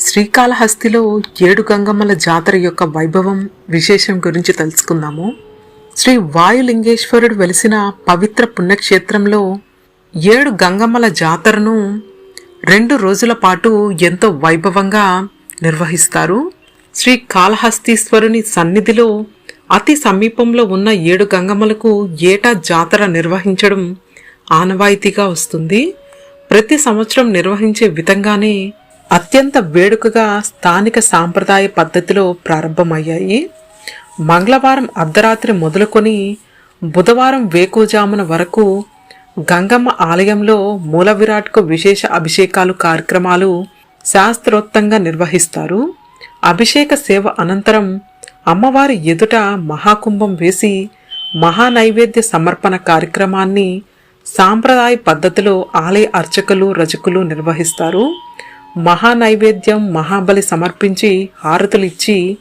శ్రీకాళహస్తిలో ఏడు గంగమ్మల జాతర యొక్క వైభవం విశేషం గురించి తెలుసుకుందాము. శ్రీ వాయులింగేశ్వరుడు వెలిసిన పవిత్ర పుణ్యక్షేత్రంలో ఏడు గంగమ్మల జాతరను రెండు రోజుల పాటు ఎంతో వైభవంగా నిర్వహిస్తారు. శ్రీ కాళహస్తీశ్వరుని సన్నిధిలో అతి సమీపంలో ఉన్న ఏడు గంగమ్మలకు ఏటా జాతర నిర్వహించడం ఆనవాయితీగా వస్తుంది. ప్రతి సంవత్సరం నిర్వహించే విధంగానే అత్యంత వేడుకగా స్థానిక సాంప్రదాయ పద్ధతిలో ప్రారంభమయ్యాయి. మంగళవారం అర్ధరాత్రి మొదలుకొని బుధవారం వేకుజామున వరకు గంగమ్మ ఆలయంలో మూల విరాట్కు విశేష అభిషేకాలు కార్యక్రమాలు శాస్త్రోక్తంగా నిర్వహిస్తారు. అభిషేక సేవ అనంతరం అమ్మవారి ఎదుట మహాకుంభం వేసి మహానైవేద్య సమర్పణ కార్యక్రమాన్ని సాంప్రదాయ పద్ధతిలో ఆలయ అర్చకులు రజకులు నిర్వహిస్తారు. మహానైవేద్యం మహాబలి సమర్పించి హారతులిచ్చి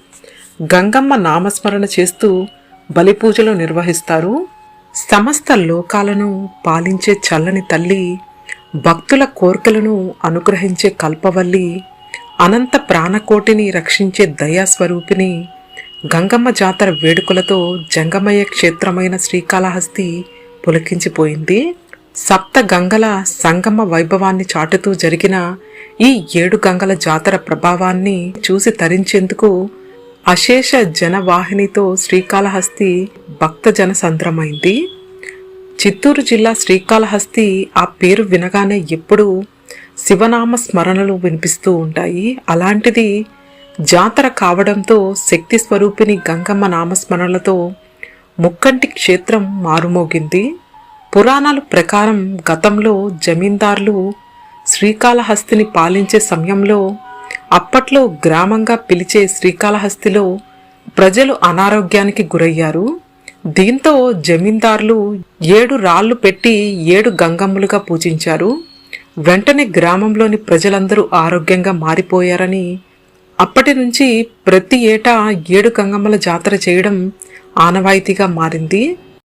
గంగమ్మ నామస్మరణ చేస్తూ బలి పూజలు నిర్వహిస్తారు. సమస్త లోకాలను పాలించే చల్లని తల్లి భక్తుల కోరికలను అనుగ్రహించే కల్పవల్లి అనంత ప్రాణకోటిని రక్షించే దయాస్వరూపిణి గంగమ్మ జాతర వేడుకలతో జంగమయ్య క్షేత్రమైన శ్రీకాళహస్తి పులకించిపోయింది. సప్త గంగల సంగమ వైభవాన్ని చాటుతూ జరిగిన ఈ ఏడు గంగల జాతర ప్రభావాన్ని చూసి తరించేందుకు అశేష జనవాహినితో శ్రీకాళహస్తి భక్తజన సంద్రమైంది చిత్తూరు జిల్లా శ్రీకాళహస్తి ఆ పేరు వినగానే ఎప్పుడూ శివనామ స్మరణలు వినిపిస్తూ ఉంటాయి. అలాంటిది జాతర కావడంతో శక్తి స్వరూపిణి గంగమ్మ నామస్మరణలతో ముక్కంటి క్షేత్రం మారుమోగింది. పురాణాల ప్రకారం గతంలో జమీందార్లు శ్రీకాళహస్తిని పాలించే సమయంలో అప్పట్లో గ్రామంగా పిలిచే శ్రీకాళహస్తిలో ప్రజలు అనారోగ్యానికి గురయ్యారు. దీంతో జమీందారులు ఏడు రాళ్ళు పెట్టి ఏడు గంగమ్ములుగా పూజించారు. వెంటనే గ్రామంలోని ప్రజలందరూ ఆరోగ్యంగా మారిపోయారని అప్పటి నుంచి ప్రతి ఏటా ఏడు గంగమ్మల జాతర చేయడం ఆనవాయితీగా మారింది.